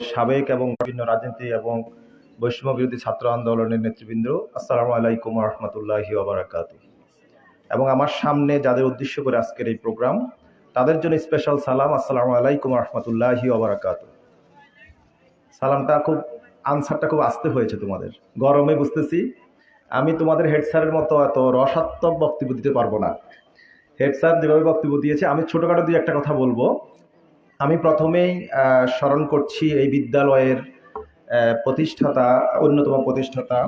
সাবেক এবং বিভিন্ন রাজনীতি এবং বৈষম্য বিরোধী ছাত্র আন্দোলনের নেতৃবৃন্দ, আসসালামু আলাইকুম রহমতুল্লাহি ওবরাকাত এবং আমার সামনে যাদের উদ্দেশ্য করে আজকের এই প্রোগ্রাম, তাদের জন্য স্পেশাল সালাম, আসসালামু আলাইকুম রহমতুল্লাহি ওবরাকাত সালামটা খুব, আনসারটা খুব আস্তে হয়েছে তোমাদের। গরমে বুঝতেছি, আমি তোমাদের হেড স্যারের মতো এত রসাত্মক বক্তব্য দিতে পারব না। হেড স্যার যেভাবে বক্তব্য দিয়েছে, আমি ছোটোখাটো দুই একটা কথা বলব। আমি প্রথমেই স্মরণ করছি এই বিদ্যালয়ের প্রতিষ্ঠাতা, অন্যতম প্রতিষ্ঠাতা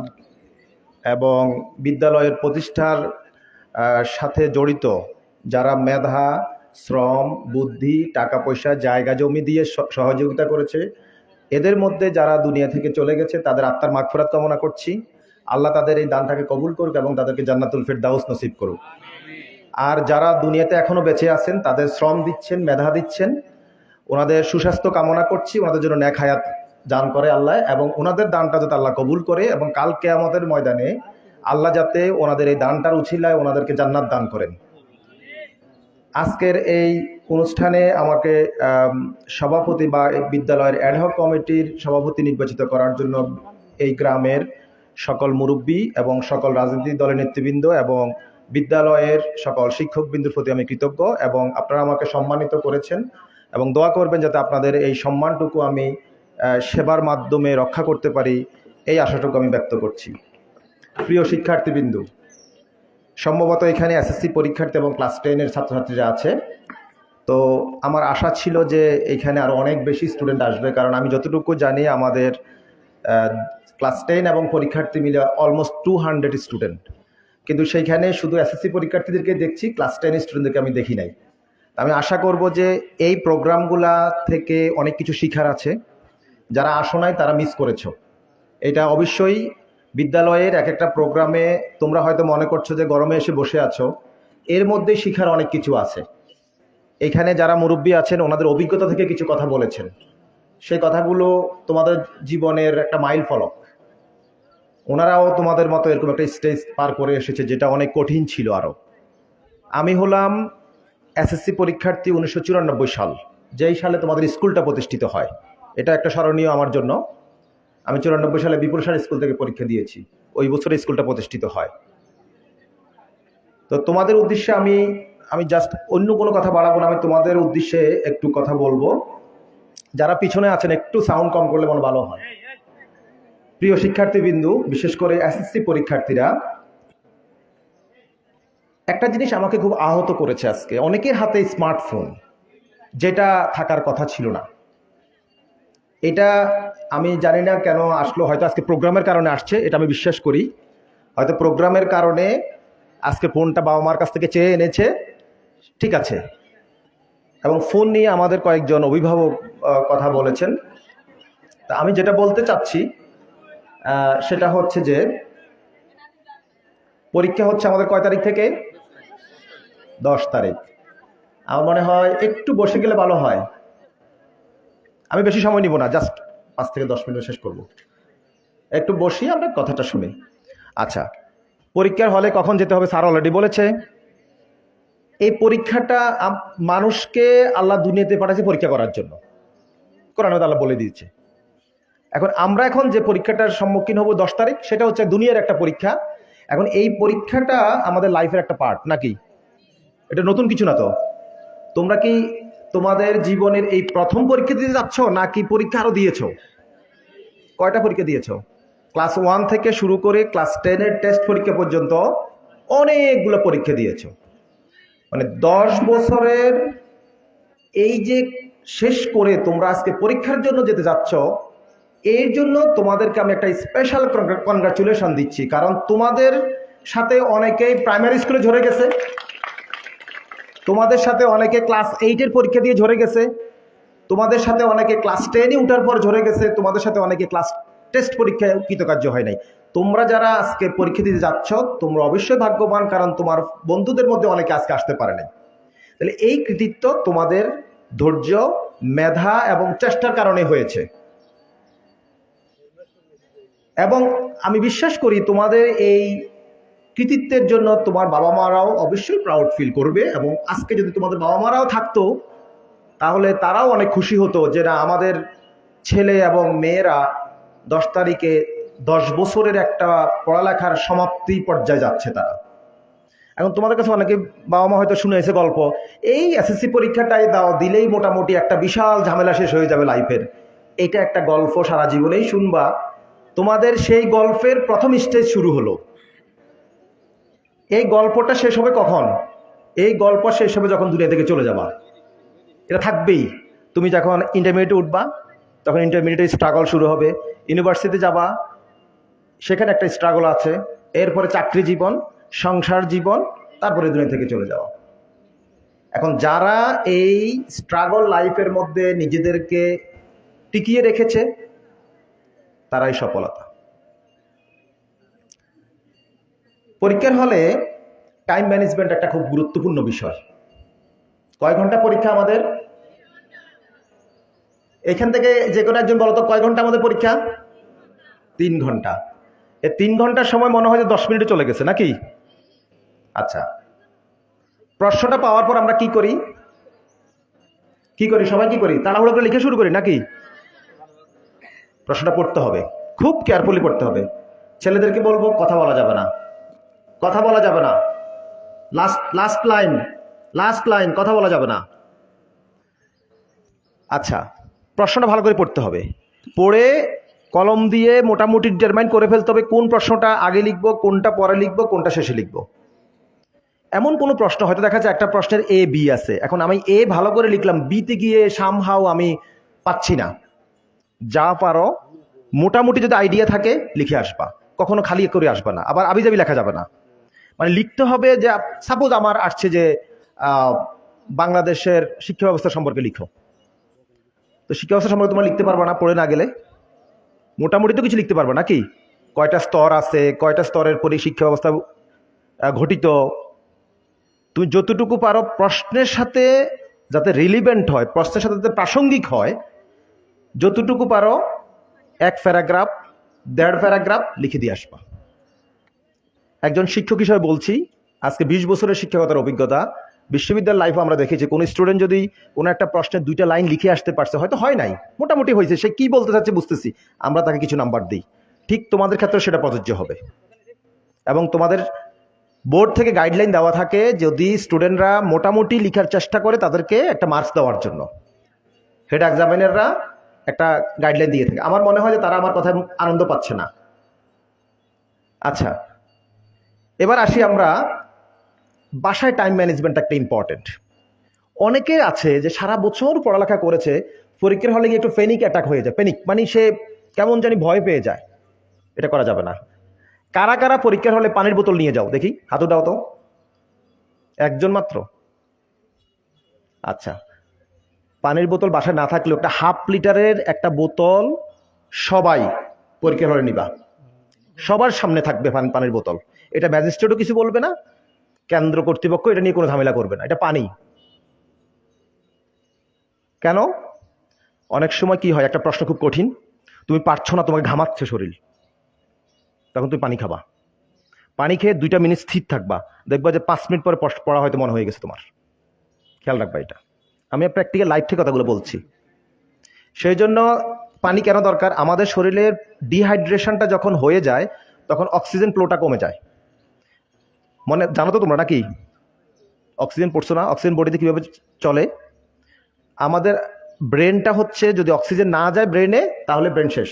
এবং বিদ্যালয়ের প্রতিষ্ঠার সাথে জড়িত যারা মেধা, শ্রম, বুদ্ধি টাকা পয়সা জায়গা জমি দিয়ে সহযোগিতা করেছে, এদের মধ্যে যারা দুনিয়া থেকে চলে গেছে, তাদের আত্মার মাগফিরাত কামনা করছি। আল্লাহ তাদের এই দানটাকে কবুল করুক এবং তাদেরকে জান্নাতুল ফেরদাউস নসিব করুক। আর যারা দুনিয়াতে এখনও বেঁচে আছেন, তাদের শ্রম দিচ্ছেন, মেধা দিচ্ছেন ওনাদের সুস্বাস্থ্য কামনা করছি, ওনাদের জন্য ন্যাক হায়াত দান করে আল্লাহ এবং ওনাদের দানটা যাতে আল্লাহ কবুল করে এবং কাল কেয়ামতের ময়দানে আল্লাহ যাতে ওনাদের এই দানটার উছিলায় ওনাদেরকে জান্নাত দান করেন। আজকের এই অনুষ্ঠানে আমাকে সভাপতি বা বিদ্যালয়ের অ্যাডহক কমিটির সভাপতি নির্বাচিত করার জন্য এই গ্রামের সকল মুরব্বী এবং সকল রাজনৈতিক দলের নেতৃবৃন্দ এবং বিদ্যালয়ের সকল শিক্ষকবৃন্দুর প্রতি আমি কৃতজ্ঞ এবং আপনারা আমাকে সম্মানিত করেছেন। এবং দোয়া করবেন যাতে আপনাদের এই সম্মানটুকু আমি সেবার মাধ্যমে রক্ষা করতে পারি, এই আশাটুকু আমি ব্যক্ত করছি। প্রিয় শিক্ষার্থীবৃন্দু, সম্ভবত এখানে এসএসসি পরীক্ষার্থী এবং ক্লাস টেনের ছাত্রছাত্রীরা আছে, তো আমার আশা ছিল যে এখানে আরও অনেক বেশি স্টুডেন্ট আসবে, কারণ আমি যতটুকু জানি আমাদের ক্লাস টেন এবং পরীক্ষার্থী মিলে অলমোস্ট টু হান্ড্রেড স্টুডেন্ট। কিন্তু সেইখানে শুধু এসএসসি পরীক্ষার্থীদেরকে দেখছি, ক্লাস টেন স্টুডেন্টদেরকে আমি দেখি নাই। আমি আশা করব যে এই প্রোগ্রামগুলা থেকে অনেক কিছু শিখার আছে। যারা আসো নাই, তারা মিস করেছ। এটা অবশ্যই বিদ্যালয়ের এক একটা প্রোগ্রামে তোমরা হয়তো মনে করছ যে গরমে এসে বসে আছো। এর মধ্যে শিখার অনেক কিছু আছে। এখানে যারা মুরব্বী আছেন, ওনাদের অভিজ্ঞতা থেকে কিছু কথা বলেছেন। সেই কথাগুলো তোমাদের জীবনের একটা মাইল ফলক। ওনারাও তোমাদের মতো এরকম একটা স্টেজ পার করে এসেছে, যেটা অনেক কঠিন ছিল আরও আমি হলাম এসএসসি পরীক্ষার্থী উনিশশো চুরানব্বই সাল, যেই সালে তোমাদের স্কুলটা প্রতিষ্ঠিত হয়। এটা একটা স্মরণীয় আমার জন্য। আমি চুরানব্বই সালে বিপুল সার স্কুল থেকে পরীক্ষা দিয়েছি। ওই বছরে স্কুলটা প্রতিষ্ঠিত হয়। তো তোমাদের উদ্দেশ্যে আমি আমি জাস্ট অন্য কোনো কথা বাড়াবো না, আমি তোমাদের উদ্দেশ্যে একটু কথা বলব। যারা পিছনে আছেন, একটু সাউন্ড কম করলে মনে ভালো হয়। প্রিয় শিক্ষার্থীবৃন্দু, বিশেষ করে এসএসসি পরীক্ষার্থীরা একটা জিনিস আমাকে খুব আহত করেছে আজকে। অনেকের হাতে স্মার্টফোন, যেটা থাকার কথা ছিল না। এটা আমি জানি না কেন আসলো, হয়তো আজকে প্রোগ্রামের কারণে আসছে, এটা আমি বিশ্বাস করি। হয়তো প্রোগ্রামের কারণে আজকে ফোনটা বাবা মার কাছ থেকে চেয়ে এনেছে। ঠিক আছে। এবং ফোন নিয়ে আমাদের কয়েকজন অভিভাবক কথা বলেছেন। তা আমি যেটা বলতে চাচ্ছি সেটা হচ্ছে যে, পরীক্ষা হচ্ছে আমাদের কয় তারিখ থেকে? দশ তারিখ। আমার মনে হয় একটু বসে গেলে ভালো হয়। আমি বেশি সময় নিব না জাস্ট পাঁচ থেকে দশ মিনিট শেষ করব। একটু বসি, আমরা কথাটা শুনি। আচ্ছা পরীক্ষার হলে কখন যেতে হবে স্যার অলরেডি বলেছে। এই পরীক্ষাটা মানুষকে আল্লাহ দুনিয়াতে পাঠাচ্ছে পরীক্ষা করার জন্য। কোরআন আল্লাহ বলে দিয়েছে। এখন আমরা এখন যে পরীক্ষাটার সম্মুখীন হব দশ তারিখ, সেটা হচ্ছে দুনিয়ার একটা পরীক্ষা। এখন এই পরীক্ষাটা আমাদের লাইফের একটা পার্ট নাকি? এটা নতুন কিছু না তো? তোমরা কি তোমাদের জীবনের এই প্রথম পরীক্ষা দিতে যাচ্ছ, নাকি পরীক্ষা আরও দিয়েছ? কয়টা পরীক্ষা দিয়েছ? ক্লাস ওয়ান থেকে শুরু করে ক্লাস টেনের টেস্ট পরীক্ষা পর্যন্ত অনেকগুলো পরীক্ষা দিয়েছ। মানে দশ বছরের এই যে শেষ করে তোমরা আজকে পরীক্ষার জন্য যেতে যাচ্ছ, এর জন্য তোমাদেরকে আমি একটা স্পেশাল কনগ্রাচুলেশন দিচ্ছি। কারণ তোমাদের সাথে অনেকেই প্রাইমারি স্কুলে ঝরে গেছে। তোমাদের সাথে অনেকে ক্লাস এইটের পরীক্ষা দিয়ে ঝরে গেছে। তোমাদের সাথে অনেকে ক্লাস টেনে উঠার পর ঝরে গেছে। তোমাদের সাথে অনেকে ক্লাস টেস্ট পরীক্ষায় কৃতকার্য হয় নাই। তোমরা যারা আজকে পরীক্ষা দিতে যাচ্ছ, তোমরা অবশ্যই ভাগ্যবান, কারণ তোমার বন্ধুদের মধ্যে অনেকে আজকে আসতে পারে নাই। তাহলে এই কৃতিত্ব তোমাদের ধৈর্য, মেধা এবং চেষ্টার কারণে হয়েছে। এবং আমি বিশ্বাস করি তোমাদের এই কৃতিত্বের জন্য তোমার বাবা মারাও অবশ্যই প্রাউড ফিল করবে এবং আজকে যদি তোমাদের বাবা মারাও থাকতো, তাহলে তারাও অনেক খুশি হতো যে না, আমাদের ছেলে এবং মেয়েরা দশ তারিখে দশ বছরের একটা পড়ালেখার সমাপ্তি পর্যায়ে যাচ্ছে তারা। এখন তোমাদের কাছে অনেকে বাবা মা হয়তো শুনে এসে গল্প, এই এসএসসি পরীক্ষাটাই দাও, দিলেই মোটামুটি একটা বিশাল ঝামেলা শেষ হয়ে যাবে লাইফের এটা একটা গল্প সারা জীবনেই শুনবা। তোমাদের সেই গল্পের প্রথম স্টেজ শুরু হলো। এই গল্পটা শেষ হবে কখন? এই গল্প শেষ হবে যখন দুনিয়া থেকে চলে যাবা। এটা থাকবেই। তুমি যখন ইন্টারমিডিয়েটে উঠবা, তখন ইন্টারমিডিয়েটে স্ট্রাগল শুরু হবে। ইউনিভার্সিটিতে যাবা, সেখানে একটা স্ট্রাগল আছে। এরপরে চাকরি জীবন, সংসার জীবন, তারপরে দুনিয়া থেকে চলে যাওয়া। এখন যারা এই স্ট্রাগল লাইফের মধ্যে নিজেদেরকে টিকিয়ে রেখেছে, তারাই সফলতা। পরীক্ষার হলে টাইম ম্যানেজমেন্ট একটা খুব গুরুত্বপূর্ণ বিষয়। কয় ঘণ্টা পরীক্ষা আমাদের? এখান থেকে যে কোনো একজন বলতো, কয় ঘণ্টা আমাদের পরীক্ষা? তিন ঘণ্টা। এ তিন ঘণ্টার সময় মনে হয় যে দশ মিনিটে চলে গেছে, নাকি? আচ্ছা। প্রশ্নটা পাওয়ার পর আমরা কি করি? কি করি? সবাই কি করি? তাড়াহুড়ো করে লিখে শুরু করি, নাকি? প্রশ্নটা পড়তে হবে। খুব কেয়ারফুলি পড়তে হবে। ছেলেদেরকে বলব, কথা বলা যাবে না। কথা বলা যাবে না। Last last line last line কথা বলা যাবে না। আচ্ছা প্রশ্নটা ভালো করে পড়তে হবে। পড়ে কলম দিয়ে মোটামুটি ডিটারমাইন করে ফেলতে হবে কোন প্রশ্নটা আগে লিখব, কোনটা পরে লিখব, কোনটা শেষে লিখব। এমন কোনো প্রশ্ন, হয়তো দেখা যায় একটা প্রশ্নের এ বি আছে। এখন আমি এ ভালো করে লিখলাম বিতে গিয়ে সামহাও আমি পাচ্ছি না। যা পারো, মোটামুটি যদি আইডিয়া থাকে, লিখে আসবা। কখনো খালি করে আসবা না। আবার আবিজাবি লেখা যাবে না। মানে লিখতে হবে যে সাপোজ আমার আসছে যে বাংলাদেশের শিক্ষা ব্যবস্থা সম্পর্কে লিখো। তো শিক্ষা ব্যবস্থা সম্পর্কে তোমার লিখতে পারবা না, পড়ে না গেলে। মোটামুটি তো কিছু লিখতে পারবা, নাকি? কয়টা স্তর আছে, কয়টা স্তরের পরে শিক্ষা ব্যবস্থা ঘটিত? তুমি যতটুকু পারো প্রশ্নের সাথে যাতে রিলিভেন্ট হয়, প্রশ্নের সাথে যাতে প্রাসঙ্গিক হয়, যতটুকু পারো এক প্যারাগ্রাফ, দেড় প্যারাগ্রাফ লিখে দিয়ে আসবা। একজন শিক্ষক হিসেবে বলছি, আজকে বিশ বছরের শিক্ষকতার অভিজ্ঞতা। বিশ্ববিদ্যালয় লাইফে আমরা দেখেছি, কোনো স্টুডেন্ট যদি কোনো একটা প্রশ্নের দুইটা লাইন লিখে আসতে পারছে, হয়তো হয় নাই, মোটামুটি হয়েছে, সে কি বলতে চাচ্ছে বুঝতেছি, আমরা তাকে কিছু নাম্বার দিই। ঠিক তোমাদের ক্ষেত্রে সেটা প্রযোজ্য হবে। এবং তোমাদের বোর্ড থেকে গাইডলাইন দেওয়া থাকে, যদি স্টুডেন্টরা মোটামুটি লিখার চেষ্টা করে তাদেরকে একটা মার্কস দেওয়ার জন্য। হেড এক্সামিনাররা একটা গাইডলাইন দিয়ে থাকে। আমার মনে হয় যে তারা আমার কথায় আনন্দ পাচ্ছে না। আচ্ছা এবার আসি আমরা বাসায় টাইম ম্যানেজমেন্ট একটা ইম্পর্টেন্ট অনেকে আছে যে সারা বছর পড়ালেখা করেছে, পরীক্ষার হলে গিয়ে একটু ফেনিক অ্যাটাক হয়ে যায়। ফেনিক মানে সে কেমন জানি ভয় পেয়ে যায়। এটা করা যাবে না। কারা কারা পরীক্ষার হলে পানির বোতল নিয়ে যাও? দেখি হাতু দাও তো। একজন মাত্র। আচ্ছা পানির বোতল বাসায় না থাকলেও একটা হাফ লিটারের একটা বোতল সবাই পরীক্ষার হলে নিবা। সবার সামনে থাকবে পান- পানির বোতল। এটা ম্যাজিস্ট্রেটও কিছু বলবে না, কেন্দ্র কর্তৃপক্ষ এটা নিয়ে কোনো ঝামেলা করবে না, এটা পানি। কেন? অনেক সময় কি হয়, একটা প্রশ্ন খুব কঠিন, তুমি পারছ না, তোমাকে ঘামাচ্ছে শরীর, তখন তুমি পানি খাবা। পানি খেয়ে দুইটা মিনিট স্থির থাকবা, দেখবা যে পাঁচ মিনিট পরে পড়- হয়তো মনে হয়ে গেছে তোমার। খেয়াল রাখবা এটা। আমি প্র্যাকটিক্যাল লাইফ থেকে কথাগুলো বলছি। সেই জন্য পানি কেন দরকার? আমাদের শরীরের ডিহাইড্রেশনটা যখন হয়ে যায়, তখন অক্সিজেন ফ্লোটা কমে যায়। মনে জানো তো তোমরা নাকি? অক্সিজেন পড়ছো না? অক্সিজেন বডিতে কীভাবে চলে? আমাদের ব্রেনটা হচ্ছে যদি অক্সিজেন না যায় ব্রেনে, তাহলে ব্রেন শেষ।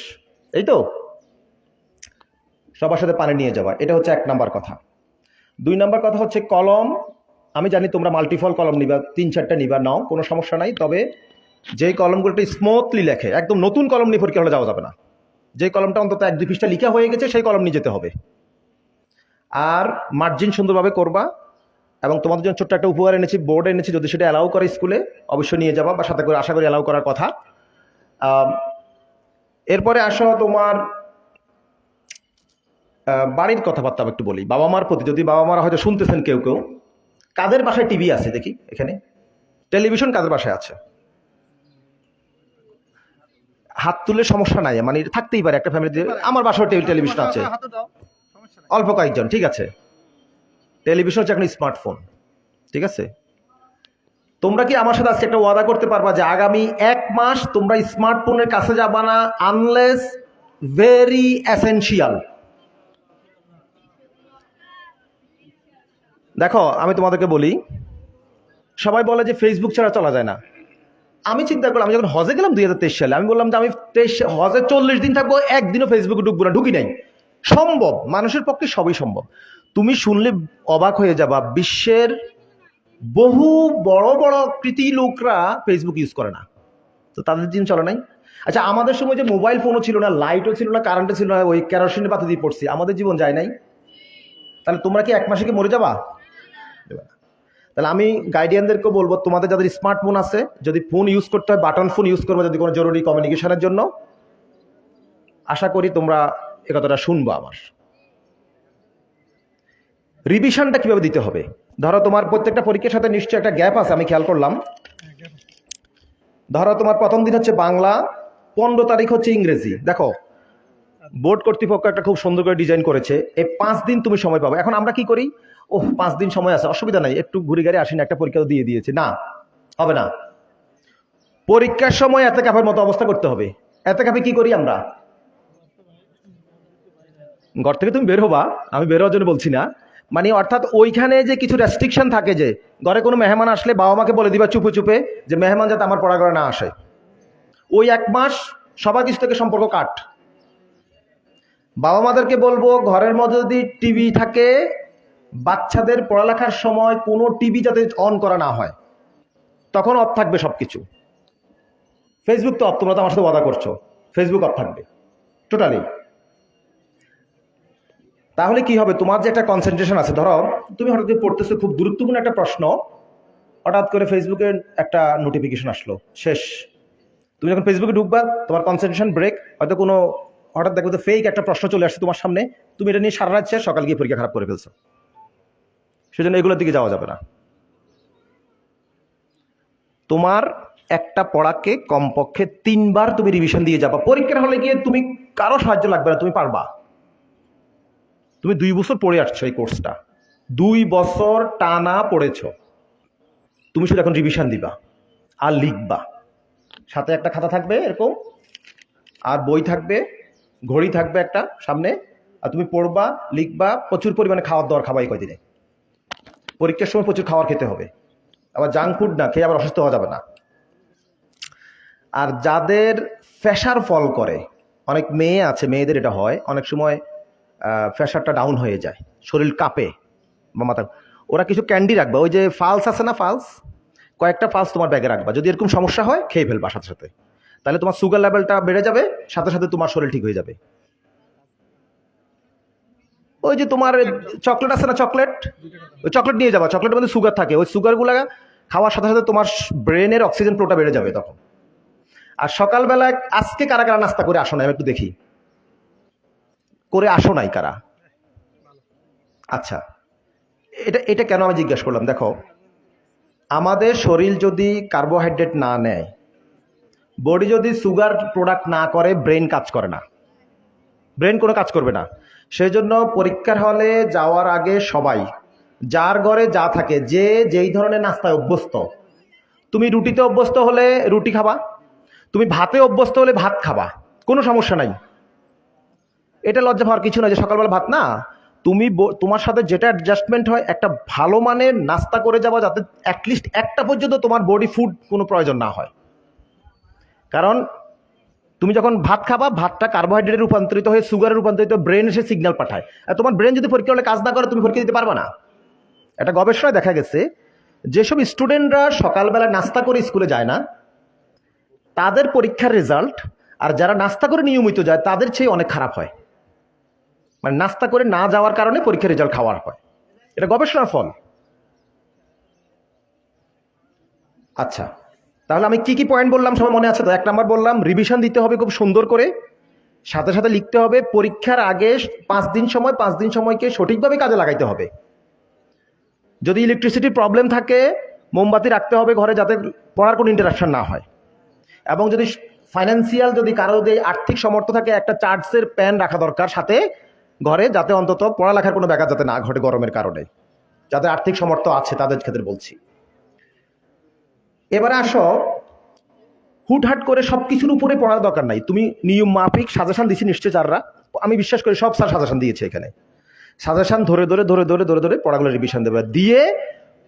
এই তো? সবার সাথে পানি নিয়ে যাওয়া, এটা হচ্ছে এক নাম্বার কথা। দুই নাম্বার কথা হচ্ছে কলম। আমি জানি তোমরা মাল্টিফল কলম নিবা, তিন চারটা নিবা, নাও, কোনো সমস্যা নাই। তবে যেই কলমগুলো একটু স্মুথলি লেখে, একদম নতুন কলম নিয়ে পরীক্ষা হলে যাওয়া যাবে না। যে কলমটা অন্তত এক দুই পৃষ্ঠা লিখা হয়ে গেছে, সেই কলম নিয়ে যেতে হবে। আর মার্জিন সুন্দরভাবে করবা এবং তোমাদের জন্য ছোট্ট একটা উপহার এনেছি বোর্ড এনেছি যদি সেটা অ্যালাউ করে স্কুলে অবশ্যই নিয়ে যাবা বা সাথে করে আশা করি অ্যালাউ করার কথা। এরপরে আসো তোমার বাড়ির কথাবার্তা একটু বলি। বাবা মার প্রতি যদি বাবা মারা হয়তো শুনতেছেন কেউ কেউ কাদের বাসায় টিভি আছে দেখি এখানে? টেলিভিশন কাদের বাসায় আছে? হাত তুলে সমস্যা নাই মানে থাকতেই পারে একটা ফ্যামিলিতে আমার বাসায় টেলিভিশন আছে। অল্প কয়েকজন, ঠিক আছে? টেলিভিশন হচ্ছে এখন স্মার্টফোন, ঠিক আছে? তোমরা কি আমার সাথে আজকে একটা ওয়াদা করতে পারবা যে আগামী এক মাস তোমরা স্মার্টফোনের কাছে যাবা না আনলেস ভেরি এসেনশিয়াল দেখো, আমি তোমাদেরকে বলি, সবাই বলে যে ফেসবুক ছাড়া চলা যায় না। আমি চিন্তা করলাম, আমি যখন হজে গেলাম দুই হাজার তেইশ সালে, আমি বললাম যে আমি তেইশ, হজে চল্লিশ দিন থাকব, একদিনও ফেসবুকে ঢুকবো না, ঢুকি নাই। সম্ভব, মানুষের পক্ষে সবই সম্ভব। তুমি শুনলে অবাক হয়ে যাবা, বিশ্বের বহু বড় বড় কৃতি লোকরা ফেসবুক ইউজ করে না। তো তাদের দিন চলে নাই? আচ্ছা আমাদের সময় যে মোবাইল ফোনও ছিল না লাইটও ছিল না কারেন্টও ছিল না, ওই কেরোসিনের পাতা দিয়ে পড়ছি। আমাদের জীবন যায় নাই। তাহলে তোমরা কি এক মাসে কি মরে যাবা? তাহলে আমি গাইডিয়ানদেরকে বলব, তোমাদের যাদের স্মার্টফোন আছে, যদি ফোন ইউজ করতে হয় বাটন ফোন ইউজ করবে যদি কোনো জরুরি কমিউনিকেশনের জন্য, আশা করি তোমরা এ কথাটা শুনব আমার রিভিশনটা কীভাবে দিতে হবে? ধরো তোমার প্রত্যেকটা পরীক্ষার সাথে নিশ্চয়ই একটা গ্যাপ আছে, আমি খেয়াল করলাম। ধরো তোমার প্রথম দিন হচ্ছে বাংলা, পনেরো তারিখ হচ্ছে ইংরেজি। দেখো, বোর্ড কর্তৃপক্ষ একটা খুব সুন্দর করে ডিজাইন করেছে। এই পাঁচ দিন তুমি সময় পাবে। এখন আমরা কি করি? ওহ, পাঁচ দিন সময় আছে, অসুবিধা নাই, একটু ঘুরে গাড়ি আসিনি একটা পরীক্ষা দিয়ে দিয়েছে। না, হবে না। পরীক্ষার সময় এতে কাপের মতো অবস্থা করতে হবে। এতে কাপে কি করি আমরা? ঘর থেকে তুমি বের হবা, আমি বের হওয়ার জন্য বলছি না। মানে অর্থাৎ ওইখানে যে কিছু রেস্ট্রিকশন থাকে যে, ঘরে কোনো মেহমান আসলে বাবা মাকে বলে দিবা চুপে চুপে যে, মেহমান যাতে আমার পড়া করে না আসে। ওই এক মাস সবার কিছু থেকে সম্পর্ক কাট। বাবা মাদেরকে বলব, ঘরের মধ্যে যদি টিভি থাকে, বাচ্চাদের পড়ালেখার সময় কোনো টিভি যাতে অন করা না হয়, তখন অফ থাকবে সব কিছু ফেসবুক তো অফ তোমরা তো আমার সাথে ওয়াদা করছ। ফেসবুক অফ থাকবে। টোটালি তাহলে কি হবে? তোমার যে একটা কনসেন্ট্রেশন আছে ধরো তুমি হঠাৎ করে পড়তেছো খুব গুরুত্বপূর্ণ একটা প্রশ্ন হঠাৎ করে ফেসবুকে একটা নোটিফিকেশন আসলো শেষ। তুমি যখন ফেসবুকে ঢুকবা তোমার কনসেন্ট্রেশন ব্রেক হয়তো কোনো হঠাৎ দেখবে তো ফেক একটা প্রশ্ন চলে আসছে তোমার সামনে তুমি এটা নিয়ে সারা রাত শেষ, সকাল গিয়ে পরীক্ষা খারাপ করে ফেলছো। সেজন্য এগুলোর দিকে যাওয়া যাবে না। তোমার একটা পড়াকে কমপক্ষে তিনবার তুমি রিভিশন দিয়ে যাবা। পরীক্ষার হলে গিয়ে তুমি কারও সাহায্য লাগবে না তুমি পারবা। তুমি দুই বছর পড়ে আসছো এই কোর্সটা দুই বছর টানা পড়েছ। তুমি শুধু এখন রিভিশন দিবা আর লিখবা। সাথে একটা খাতা থাকবে এরকম, আর বই থাকবে, ঘড়ি থাকবে একটা সামনে, আর তুমি পড়বা, লিখবা, প্রচুর পরিমাণে খাওয়ার দাওয়ার খাবাই কয়দিনে। পরীক্ষার সময় প্রচুর খাবার খেতে হবে। আবার জাঙ্ক ফুড না, খেয়ে আবার অসুস্থ হওয়া যাবে না। আর যাদের ফ্যাশার ফল করে, অনেক মেয়ে আছে, মেয়েদের এটা হয়, অনেক সময় ফ্যাশারটা ডাউন হয়ে যায়। শরীর কাঁপে বা মাথা ওরা কিছু ক্যান্ডি রাখবে। ওই যে ফালস আছে না ফালস কয়েকটা ফালস তোমার ব্যাগে রাখবা। যদি এরকম সমস্যা হয়, খেয়ে ফেলবা সাথে সাথে। তাহলে তোমার সুগার লেভেলটা বেড়ে যাবে, সাথে সাথে তোমার শরীর ঠিক হয়ে যাবে। ওই যে তোমার চকলেট আছে না চকলেট ওই চকলেট নিয়ে যাবা। চকলেটের মধ্যে সুগার থাকে। ওই সুগারগুলো খাওয়ার সাথে সাথে তোমার ব্রেনের অক্সিজেন ফ্লোটা বেড়ে যাবে তখন। আর সকালবেলা আজকে কারা কারা নাস্তা করে আসো না? আমি একটু দেখি। করে আসো নাই কারা? আচ্ছা এটা এটা কেন আমি জিজ্ঞেস করলাম? দেখো, আমাদের শরীর যদি কার্বোহাইড্রেট না নেয় বডি যদি সুগার প্রোডাক্ট না করে ব্রেন কাজ করে না। ব্রেন কোনো কাজ করবে না। সেই জন্য পরীক্ষার হলে যাওয়ার আগে সবাই, যার ঘরে যা থাকে, যে যেই ধরনের নাস্তায় অভ্যস্ত, তুমি রুটিতে অভ্যস্ত হলে রুটি খাবা, তুমি ভাতে অভ্যস্ত হলে ভাত খাবা, কোনো সমস্যা নাই। এটা লজ্জা পাওয়ার কিছু না যে সকালবেলা ভাত, না। তুমি তোমার সাথে যেটা অ্যাডজাস্টমেন্ট হয়, একটা ভালো মানের নাস্তা করে যাবা যাতে অ্যাটলিস্ট একটা পর্যন্ত তোমার বডি ফুড কোনো প্রয়োজন না হয়। কারণ তুমি যখন ভাত খাবা, ভাতটা কার্বোহাইড্রেটে রূপান্তরিত হয়ে সুগারে রূপান্তরিত ব্রেন এসে সিগন্যাল পাঠায়। আর তোমার ব্রেন যদি পরীক্ষা হলে কাজ না করে, তুমি পরীক্ষা দিতে পারবে না। একটা গবেষণায় দেখা গেছে, যেসব স্টুডেন্টরা সকালবেলা নাস্তা করে স্কুলে যায় না, তাদের পরীক্ষার রেজাল্ট আর যারা নাস্তা করে নিয়মিত যায়, তাদের চেয়ে অনেক খারাপ হয়। মানে নাস্তা করে না যাওয়ার কারণে পরীক্ষার রেজাল্ট খাওয়ার হয়। এটা গবেষণার ফল। আচ্ছা তাহলে আমি কি কি পয়েন্ট বললাম সবাই মনে আছে? তো এক নাম্বার বললাম রিভিশন দিতে হবে খুব সুন্দর করে। সাথে সাথে লিখতে হবে, পরীক্ষার আগে পাঁচ দিন সময়, পাঁচ দিন সময়কে সঠিকভাবে কাজে লাগাইতে হবে। যদি ইলেকট্রিসিটির প্রবলেম থাকে, মোমবাতি রাখতে হবে ঘরে যাতে পড়ার কোনো ইন্টারাকশন না হয়। এবং যদি ফাইন্যান্সিয়াল যদি কারও যদি আর্থিক সমর্থ থাকে, একটা চার্জের প্যান রাখা দরকার সাথে ঘরে যাতে অন্তত পড়ালেখার কোনো ব্যাঘাত যাতে না ঘটে গরমের কারণে। যাদের আর্থিক সমর্থ আছে তাদের ক্ষেত্রে বলছি। এবারে আসো, হুটহাট করে সব কিছুর উপরে পড়ার দরকার নাই। তুমি নিয়ম মাফিক সাজেশন দিচ্ছি নিশ্চয় চাররা আমি বিশ্বাস করি সব স্যার সাজেশন দিয়েছে এখানে। সাজেশন ধরে ধরে ধরে ধরে ধরে ধরে পড়াগুলো রিভিশন দেবে। দিয়ে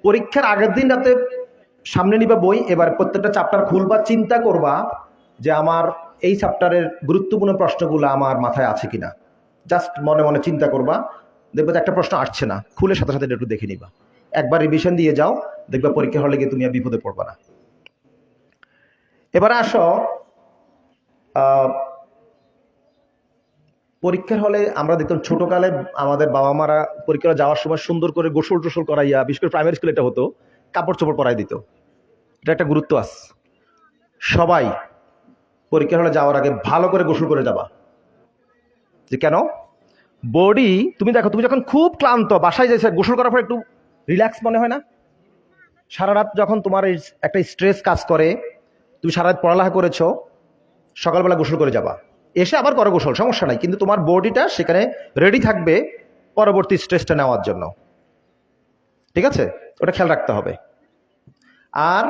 পরীক্ষার আগের দিন রাতে সামনে নিবা বই, এবার প্রত্যেকটা চ্যাপ্টার খুলবা, চিন্তা করবা যে আমার এই চ্যাপ্টারের গুরুত্বপূর্ণ প্রশ্নগুলো আমার মাথায় আছে কিনা। জাস্ট মনে মনে চিন্তা করবা, দেখবে একটা প্রশ্ন আসছে না, খুলে সাথে সাথে একটু দেখে নিবা। একবার রিভিশন দিয়ে যাও, দেখবা পরীক্ষা হলে গিয়ে তুমি আর বিপদে পড়বা না। এবার আসো পরীক্ষার হলে আমরা দেখতাম ছোটকালে আমাদের বাবা মারা পরীক্ষা যাওয়ার সময় সুন্দর করে গোসল টোসল করাইয়া, বিশেষ করে প্রাইমারি স্কুলে এটা হতো, কাপড় চোপড় পরাই দিত। এটা একটা গুরুত্ব আস সবাই পরীক্ষার হলে যাওয়ার আগে ভালো করে গোসল করে যাবা। যে কেন? বডি তুমি দেখো, তুমি যখন খুব ক্লান্ত, বাসায় যাইছে গোসল করার পর একটু রিল্যাক্স মনে হয় না? সারা রাত যখন তোমার একটা স্ট্রেস কাজ করে, তুমি সারা রাত পড়ালেখা করেছ, সকালবেলা গোসল করে যাবা। এসে আবার করো গোসল, সমস্যা নাই। কিন্তু তোমার বডিটা সেখানে রেডি থাকবে পরবর্তী স্ট্রেসটা নেওয়ার জন্য। ঠিক আছে? ওটা খেয়াল রাখতে হবে। আর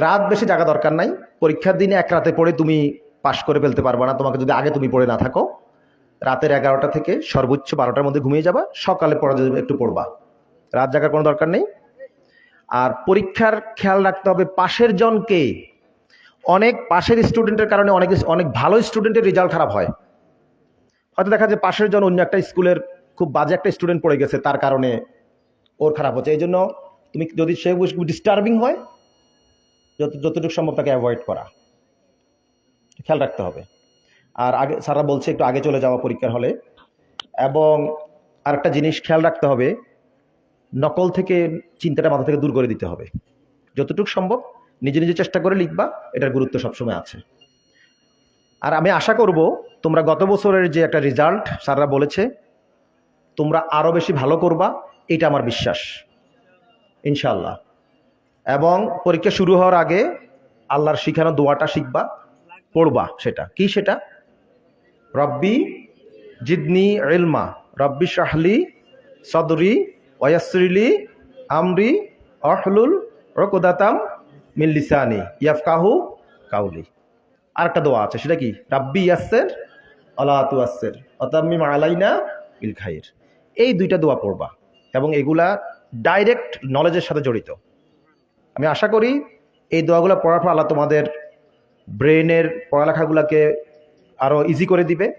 রাত বেশি জাগা দরকার নাই। পরীক্ষার দিনে এক রাতে পড়ে তুমি পাশ করে ফেলতে পারবে না। তোমাকে যদি আগে তুমি পড়ে না থাকো রাতের এগারোটা থেকে সর্বোচ্চ বারোটার মধ্যে ঘুমিয়ে যাবা, সকালে পড়া একটু পড়বা। রাত জাগার কোনো দরকার নেই। আর পরীক্ষার খেয়াল রাখতে হবে পাশের জনকে। অনেক পাশের স্টুডেন্টের কারণে অনেক অনেক ভালো স্টুডেন্টের রেজাল্ট খারাপ হয়। হয়তো দেখা যায় পাশের জন অন্য একটা স্কুলের খুব বাজে একটা স্টুডেন্ট পড়ে গেছে, তার কারণে ওর খারাপ হচ্ছে। এই জন্য তুমি যদি সে ডিস্টার্বিং হয়, যত, যতটুকু সম্ভব তাকে অ্যাভয়েড করা। খেয়াল রাখতে হবে। আর আগে, স্যাররা বলছে একটু আগে চলে যাওয়া পরীক্ষার হলে। এবং আরেকটা জিনিস খেয়াল রাখতে হবে, নকল থেকে চিন্তাটা মাথা থেকে দূর করে দিতে হবে। যতটুকু সম্ভব নিজে নিজে চেষ্টা করে লিখবা, এটার গুরুত্ব সবসময় আছে। আর আমি আশা করব, তোমরা গত বছরের যে একটা রেজাল্ট স্যাররা বলেছে, তোমরা আরও বেশি ভালো করবা, এটা আমার বিশ্বাস। ইনশাল্লাহ এবং পরীক্ষা শুরু হওয়ার আগে আল্লাহর শিখানো দোয়াটা শিখবা, পড়বা সেটা। কি সেটা? রব্বি জিদনি ইলমা, রব্বি শাহলি সদরি ওয়াসরিলি আমরি অহলুল রকদাতাম মিল্লিসানি ইয়াফকাহু কাউলি। আরেকটা দোয়া আছে, সেটা কি? রাব্বি ইয়াসের আলাতু আসের অতাম্মিম আলাইনা ইল খাইর। এই দুইটা দোয়া পড়বা এবং এগুলা ডাইরেক্ট নলেজের সাথে জড়িত। আমি আশা করি এই দোয়াগুলো পড়ার পর আল্লাহ তোমাদের ব্রেনের পড়ালেখাগুলোকে আরও ইজি করে দিবে।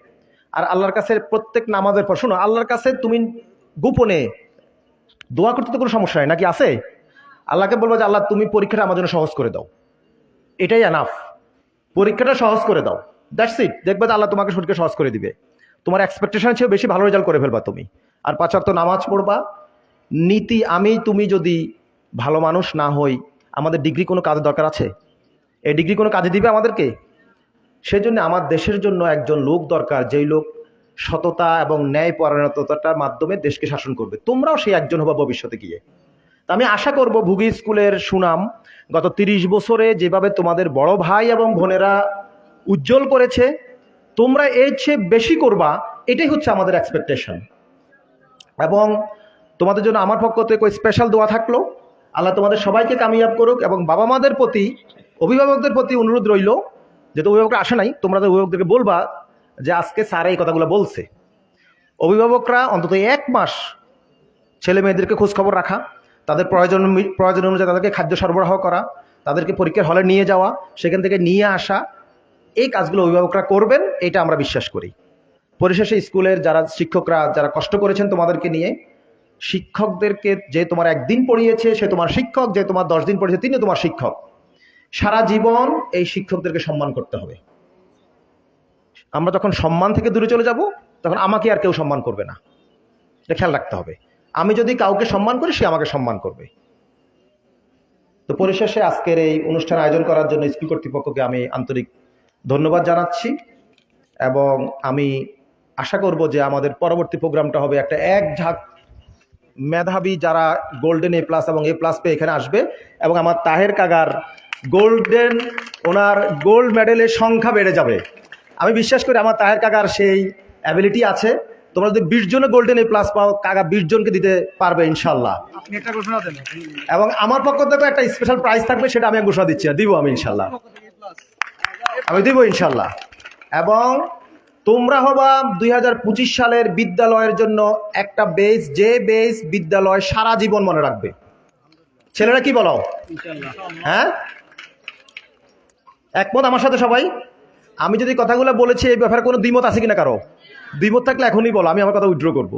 আর আল্লাহর কাছে প্রত্যেক নামাজের পর, শোনো, আল্লাহর কাছে তুমি গোপনে দোয়া করতে তো কোনো সমস্যা নেই, নাকি আছে? আল্লাহকে বলব যে, আল্লাহ, তুমি পরীক্ষাটা আমার জন্য সহজ করে দাও। এটাই এনাফ পরীক্ষাটা সহজ করে দাও। দ্যাটস ইট দেখবে যে আল্লাহ তোমাকে পরীক্ষা সহজ করে দিবে। তোমার এক্সপেকটেশন ছিল বেশি ভালো রেজাল্ট করে ফেলবা তুমি। আর পাঁচ ওয়াক্ত নামাজ পড়বা। নীতি, আমি, তুমি যদি ভালো মানুষ না হই, আমাদের ডিগ্রি কোনো কাজের দরকার আছে? এই ডিগ্রি কোনো কাজে দিবে আমাদেরকে? সেজন্য আমার দেশের জন্য একজন লোক দরকার, যেই লোক সততা এবং ন্যায় পরায়ণতার মাধ্যমে দেশকে শাসন করবে। তোমরাও সেই একজন হবা ভবিষ্যতে গিয়ে। আমি আশা করব ভুগি স্কুলের সুনাম গত তিরিশ বছরে যেভাবে তোমাদের বড় ভাই এবং বোনেরা উজ্জ্বল করেছে, তোমরা এর চেয়ে বেশি করবা, এটাই হচ্ছে আমাদের এক্সপেকটেশন এবং তোমাদের জন্য আমার পক্ষ থেকে স্পেশাল দোয়া থাকল। আল্লাহ তোমাদের সবাইকে কামিয়াব করুক এবং বাবা মাদের প্রতি, অভিভাবকদের প্রতি অনুরোধ রইল। যেহেতু অভিভাবকরা আসে নাই, তোমরা তো অভিভাবকদেরকে বলবা যে আজকে স্যার এই কথাগুলো বলছে। অভিভাবকরা অন্তত এক মাস ছেলে মেয়েদেরকে খোঁজখবর রাখা, তাদের প্রয়োজন প্রয়োজন অনুযায়ী তাদেরকে খাদ্য সরবরাহ করা, তাদেরকে পরীক্ষার হলে নিয়ে যাওয়া, সেখান থেকে নিয়ে আসা, এই কাজগুলো অভিভাবকরা করবেন, এটা আমরা বিশ্বাস করি। পরিশেষে স্কুলের যারা শিক্ষকরা, যারা কষ্ট করেছেন তোমাদেরকে নিয়ে, শিক্ষকদেরকে যে তোমার একদিন পড়িয়েছে সে তোমার শিক্ষক, যে তোমার দশ দিন পড়িয়েছে তিনিও তোমার শিক্ষক। সারা জীবন এই শিক্ষকদেরকে সম্মান করতে হবে। আমরা যখন সম্মান থেকে দূরে চলে যাব, তখন আমাকে আর কেউ সম্মান করবে না। এটা খেয়াল রাখতে হবে। আমি যদি কাউকে সম্মান করি, সে আমাকে সম্মান করবে। তো পরিশেষে আজকের এই অনুষ্ঠান আয়োজন করার জন্য স্কুল কর্তৃপক্ষকে আমি আন্তরিক ধন্যবাদ জানাচ্ছি এবং আমি আশা করব যে আমাদের পরবর্তী প্রোগ্রামটা হবে একটা এক ঝাঁক মেধাবী যারা গোল্ডেন এ প্লাস এবং এ প্লাস পেয়ে এখানে আসবে এবং আমার তাহের কাগার গোল্ডেন ওনার গোল্ড মেডেলের সংখ্যা বেড়ে যাবে। আমি বিশ্বাস করি আমার তাহের কাকার সেই অ্যাবিলিটি আছে। তোমরা যদি বিশ জনে গোল্ডেন এ প্লাস পাও কাকা বিশ জনকে দিতে পারবে ইনশাল্লাহ। এবং আমার পক্ষ থেকে একটা স্পেশাল প্রাইজ থাকবে সেটা আমি ঘোষণা দিচ্ছি দিব আমি ইনশাল্লাহ। আমি দিব ইনশাল্লাহ। এবং তোমরা হবা দুই হাজার পঁচিশ সালের বিদ্যালয়ের জন্য একটা বেস যে বেস বিদ্যালয় সারা জীবন মনে রাখবে। ছেলেরা কি বলো? হ্যাঁ? একমত আমার সাথে সবাই? আমি যদি কথাগুলো বলেছি, এই ব্যাপারে কোনো দ্বিমত আছে কিনা কারও? দ্বিমত থাকলে এখনই বলো, আমি আমার কথা উইথড্র করব।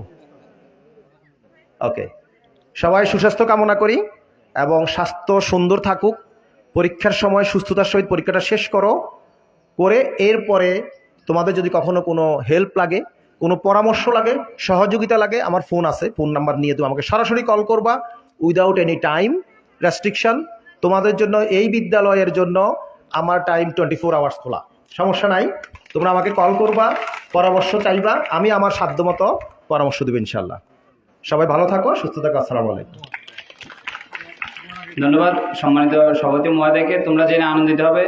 ওকে সবাই সুস্বাস্থ্য কামনা করি এবং স্বাস্থ্য সুন্দর থাকুক। পরীক্ষার সময় সুস্থতার সহিত পরীক্ষাটা শেষ করো। করে এরপরে তোমাদের যদি কখনো কোনো হেল্প লাগে, কোনো পরামর্শ লাগে, সহযোগিতা লাগে, আমার ফোন আছে ফোন নাম্বার নিয়ে তুমি আমাকে সরাসরি কল করবা উইদাউট এনি টাইম রেস্ট্রিকশন তোমাদের জন্য এই বিদ্যালয়ের জন্য আমার টাইম টোয়েন্টি ফোর আওয়ার্স খোলা। সমস্যা নাই, তোমরা আমাকে কল করবা, পরামর্শ চাইবা, আমি আমার সাধ্যমতো পরামর্শ দেবো ইনশাল্লাহ সবাই ভালো থাকো, সুস্থ থাকো, আসসালামু আলাইকুম। ধন্যবাদ সম্মানিত সভাপতি মহোদয়কে, তোমরা জেনে আনন্দিত হবে।